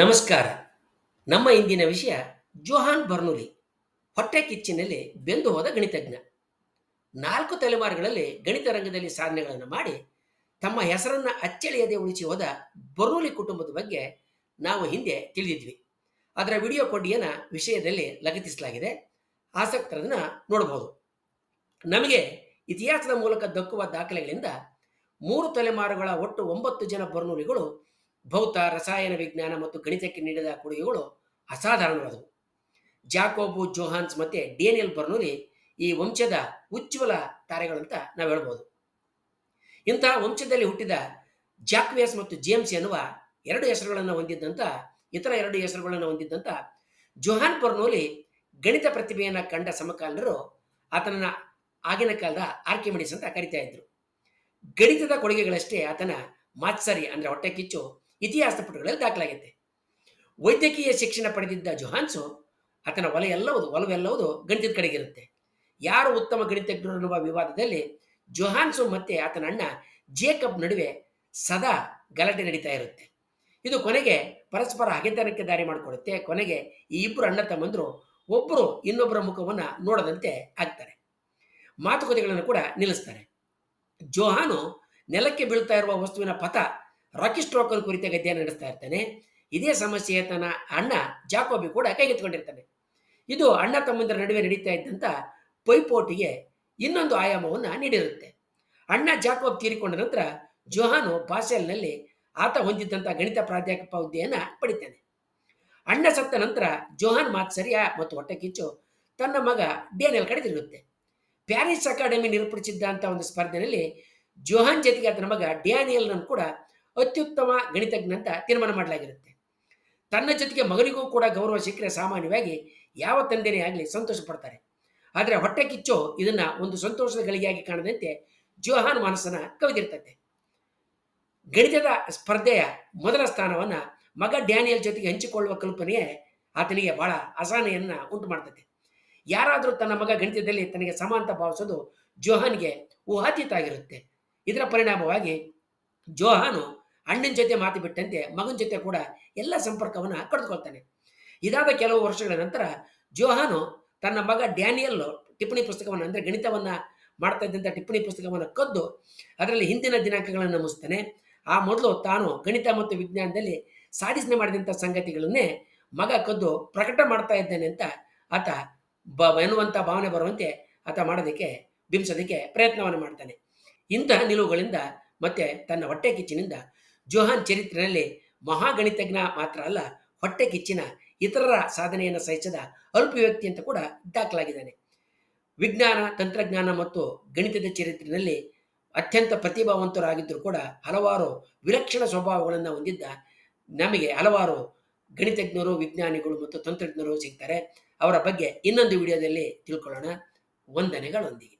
ನಮಸ್ಕಾರ. ನಮ್ಮ ಇಂದಿನ ವಿಷಯ ಜೋಹಾನ್ ಬರ್ನುಲಿ. ಹೊಟ್ಟೆ ಕಿಚ್ಚಿನಲ್ಲಿ ಬೆಂದು ಹೋದ ಗಣಿತಜ್ಞ. ನಾಲ್ಕು ತಲೆಮಾರುಗಳಲ್ಲಿ ಗಣಿತ ರಂಗದಲ್ಲಿ ಸಾಧನೆಗಳನ್ನು ಮಾಡಿ ತಮ್ಮ ಹೆಸರನ್ನ ಅಚ್ಚಳಿಯದೆ ಉಳಿಸಿ ಹೋದ ಬರ್ನುಲಿ ಕುಟುಂಬದ ಬಗ್ಗೆ ನಾವು ಹಿಂದೆ ತಿಳಿದಿದ್ವಿ. ಅದರ ವಿಡಿಯೋ ಕೊಡ್ಡಿಯನ್ನ ವಿಷಯದಲ್ಲಿ ಲಗತ್ತಿಸಲಾಗಿದೆ. ಆಸಕ್ತರನ್ನ ನೋಡಬಹುದು ನಮಗೆ ಇತಿಹಾಸದ ಮೂಲಕ ದಕ್ಕುವ ದಾಖಲೆಗಳಿಂದ ಮೂರು ತಲೆಮಾರುಗಳ ಒಟ್ಟು ಒಂಬತ್ತು ಜನ ಬರ್ನುಲಿಗಳು ಭೌತ, ರಸಾಯನ ವಿಜ್ಞಾನ ಮತ್ತು ಗಣಿತಕ್ಕೆ ನೀಡಿದ ಕೊಡುಗೆಗಳು ಅಸಾಧಾರಣವಾದವು. ಜಾಕೋಬು ಜೋಹಾನ್ಸ್ ಮತ್ತೆ ಡೇನಿಯಲ್ ಬರ್ನೂಲಿ ಈ ವಂಶದ ಉಜ್ವಲ ತಾರೆಗಳಂತ ನಾವು ಹೇಳ್ಬೋದು. ಇಂತಹ ವಂಶದಲ್ಲಿ ಹುಟ್ಟಿದ ಜಾಕ್ವಿಯಸ್ ಮತ್ತು ಜೇಮ್ಸ್ ಎನ್ನುವ ಎರಡು ಹೆಸರುಗಳನ್ನು ಹೊಂದಿದ್ದಂಥ ಇತರ ಎರಡು ಹೆಸರುಗಳನ್ನು ಹೊಂದಿದ್ದಂಥ ಜೋಹಾನ್ ಬರ್ನೂಲಿ ಗಣಿತ ಪ್ರತಿಭೆಯನ್ನು ಕಂಡ ಸಮಕಾಲೀನರು ಆತನನ್ನ ಆಗಿನ ಕಾಲದ ಆರ್ಕಿಮಿಡಿಸ್ ಅಂತ ಕರಿತಾ ಇದ್ರು. ಗಣಿತದ ಕೊಡುಗೆಗಳಷ್ಟೇ ಆತನ ಮಾತ್ಸರಿ ಅಂದ್ರೆ ಹೊಟ್ಟೆ ಕಿಚ್ಚು ಇತಿಹಾಸ ಪುಟಗಳಲ್ಲಿ ದಾಖಲಾಗಿದೆ ವೈದ್ಯಕೀಯ ಶಿಕ್ಷಣ ಪಡೆದಿದ್ದ ಜೊಹಾನ್ಸು ಆತನ ಒಲ ಎಲ್ಲವುದು ಒಲವೆಲ್ಲವುದು ಗಣಿತದ ಕಡೆಗಿರುತ್ತೆ ಯಾರು ಉತ್ತಮ ಗಣಿತಜ್ಞರು ಅನ್ನುವ ವಿವಾದದಲ್ಲಿ ಜೊಹಾನ್ಸು ಮತ್ತೆ ಆತನ ಅಣ್ಣ ಜೇಕಬ್ ನಡುವೆ ಸದಾ ಗಲಾಟೆ ನಡೀತಾ ಇರುತ್ತೆ. ಇದು ಕೊನೆಗೆ ಪರಸ್ಪರ ಹಗೆತನಕ್ಕೆ ದಾರಿ ಮಾಡಿಕೊಡುತ್ತೆ. ಕೊನೆಗೆ ಈ ಇಬ್ಬರು ಅಣ್ಣ ತಮ್ಮಂದರು ಒಬ್ಬರು ಇನ್ನೊಬ್ಬರ ಮುಖವನ್ನ ನೋಡದಂತೆ ಆಗ್ತಾರೆ. ಮಾತುಕತೆಗಳನ್ನು ಕೂಡ ನಿಲ್ಲಿಸ್ತಾರೆ. ಜೋಹಾನು ನೆಲಕ್ಕೆ ಬೀಳ್ತಾ ಇರುವ ವಸ್ತುವಿನ ಪಥ ರಾಕಿ ಸ್ಟ್ರೋಕ್ ಕುರಿತ ಗದ್ಯ ನಡೆಸ್ತಾ ಇರ್ತಾನೆ. ಇದೇ ಸಮಸ್ಯೆ ತನ್ನ ಅಣ್ಣ ಜಾಕೋಬಿ ಕೂಡ ಕೈಗೆತ್ತಿಕೊಂಡಿರ್ತಾನೆ. ಇದು ಅಣ್ಣ ತಮ್ಮಂದರ ನಡುವೆ ನಡೀತಾ ಇದ್ದಂಥ ಪೈಪೋಟಿಗೆ ಇನ್ನೊಂದು ಆಯಾಮವನ್ನು ನೀಡಿರುತ್ತೆ. ಅಣ್ಣ ಜಾಕೋಬ್ ತೀರಿಕೊಂಡ ನಂತರ ಜೋಹಾನು ಬಾಸೆಲ್ನಲ್ಲಿ ಆತ ಹೊಂದಿದ್ದಂಥ ಗಣಿತ ಪ್ರಾಧ್ಯಾಪಕ ಹುದ್ದೆಯನ್ನು ಪಡಿತಾನೆ. ಅಣ್ಣ ಸತ್ತ ನಂತರ ಜೋಹಾನ್ ಮಾತ್ಸರ್ಯ ಮತ್ತು ಹೊಟ್ಟೆಕಿಚ್ಚು ತನ್ನ ಮಗ ಡೇನಿಯಲ್ ಕಡೆ ತಿರುಗುತ್ತೆ. ಪ್ಯಾರಿಸ್ ಅಕಾಡೆಮಿ ನಿರ್ಪಡಿಸಿದ್ದಂಥ ಒಂದು ಸ್ಪರ್ಧೆಯಲ್ಲಿ ಜೋಹಾನ್ ಜೊತೆಗೆ ಆತನ ಮಗ ಡ್ಯಾನಿಯಲ್ನನ್ನು ಕೂಡ ಅತ್ಯುತ್ತಮ ಗಣಿತಜ್ಞ ಅಂತ ತೀರ್ಮಾನ ಮಾಡಲಾಗಿರುತ್ತೆ. ತನ್ನ ಜೊತೆಗೆ ಮಗನಿಗೂ ಕೂಡ ಗೌರವ ಸಿಕ್ಕರೆ ಸಾಮಾನ್ಯವಾಗಿ ಯಾವ ತಂದೆನೇ ಆಗಲಿ ಸಂತೋಷ ಪಡ್ತಾರೆ. ಆದರೆ ಹೊಟ್ಟೆ ಕಿಚ್ಚು ಇದನ್ನ ಒಂದು ಸಂತೋಷದ ಗಳಿಗೆಯಾಗಿ ಕಾಣದಂತೆ ಜೋಹಾನ್ ಮಾನಸನ ಕವಿದಿರ್ತೈತೆ. ಗಣಿತದ ಸ್ಪರ್ಧೆಯ ಮೊದಲ ಸ್ಥಾನವನ್ನ ಮಗ ಡ್ಯಾನಿಯಲ್ ಜೊತೆಗೆ ಹಂಚಿಕೊಳ್ಳುವ ಕಲ್ಪನೆಯೇ ಆತನಿಗೆ ಬಹಳ ಅಸಹನೆಯನ್ನ ಉಂಟು ಮಾಡ್ತದೆ ಯಾರಾದರೂ ತನ್ನ ಮಗ ಗಣಿತದಲ್ಲಿ ತನಗೆ ಸಮ ಭಾವಿಸೋದು ಜೋಹಾನ್ಗೆ ಊಹಾತೀತ ಆಗಿರುತ್ತೆ. ಇದರ ಪರಿಣಾಮವಾಗಿ ಜೋಹಾನು ಅಣ್ಣನ ಜೊತೆ ಮಾತು ಬಿಟ್ಟಂತೆ ಮಗನ ಜೊತೆ ಕೂಡ ಎಲ್ಲ ಸಂಪರ್ಕವನ್ನು ಕಳೆದುಕೊಳ್ತಾನೆ. ಇದಾದ ಕೆಲವು ವರ್ಷಗಳ ನಂತರ ಜೋಹಾನು ತನ್ನ ಮಗ ಡ್ಯಾನಿಯಲ್ ಟಿಪ್ಪಣಿ ಪುಸ್ತಕವನ್ನು ಅಂದರೆ ಗಣಿತವನ್ನು ಮಾಡ್ತಾ ಇದ್ದಂಥ ಟಿಪ್ಪಣಿ ಪುಸ್ತಕವನ್ನು ಕದ್ದು ಅದರಲ್ಲಿ ಹಿಂದಿನ ದಿನಾಂಕಗಳನ್ನು ನಮಿಸ್ತಾನೆ ಆ ಮೊದಲು ತಾನು ಗಣಿತ ಮತ್ತು ವಿಜ್ಞಾನದಲ್ಲಿ ಸಾಧಿಸನೆ ಮಾಡಿದಂಥ ಸಂಗತಿಗಳನ್ನೇ ಮಗ ಕದ್ದು ಪ್ರಕಟ ಮಾಡ್ತಾ ಇದ್ದಾನೆ ಅಂತ ಆತ ಬ ಎನ್ನುವಂಥ ಭಾವನೆ ಬರುವಂತೆ ಆತ ಮಾಡೋದಕ್ಕೆ ಬಿಂಬಿಸೋದಕ್ಕೆ ಪ್ರಯತ್ನವನ್ನು ಮಾಡ್ತಾನೆ. ಇಂತಹ ನಿಲುವುಗಳಿಂದ ಮತ್ತೆ ತನ್ನ ಹೊಟ್ಟೆ ಕಿಚ್ಚಿನಿಂದ ಜೋಹಾನ್ ಚರಿತ್ರೆಯಲ್ಲಿ ಮಹಾಗಣಿತಜ್ಞ ಮಾತ್ರ ಅಲ್ಲ ಹೊಟ್ಟೆ ಕಿಚ್ಚಿನ ಇತರರ ಸಾಧನೆಯನ್ನು ಸಹಿಸದ ಅಲ್ಪ ವ್ಯಕ್ತಿ ಅಂತ ಕೂಡ ದಾಖಲಾಗಿದ್ದಾನೆ. ವಿಜ್ಞಾನ, ತಂತ್ರಜ್ಞಾನ ಮತ್ತು ಗಣಿತದ ಚರಿತ್ರೆಯಲ್ಲಿ ಅತ್ಯಂತ ಪ್ರತಿಭಾವಂತರಾಗಿದ್ದರೂ ಕೂಡ ಹಲವಾರು ವಿಲಕ್ಷಣ ಸ್ವಭಾವಗಳನ್ನು ಹೊಂದಿದ್ದ ನಮಗೆ ಹಲವಾರು ಗಣಿತಜ್ಞರು, ವಿಜ್ಞಾನಿಗಳು ಮತ್ತು ತಂತ್ರಜ್ಞರು ಸಿಗ್ತಾರೆ. ಅವರ ಬಗ್ಗೆ ಇನ್ನೊಂದು ವಿಡಿಯೋದಲ್ಲಿ ತಿಳ್ಕೊಳ್ಳೋಣ. ವಂದನೆಗಳೊಂದಿಗೆ.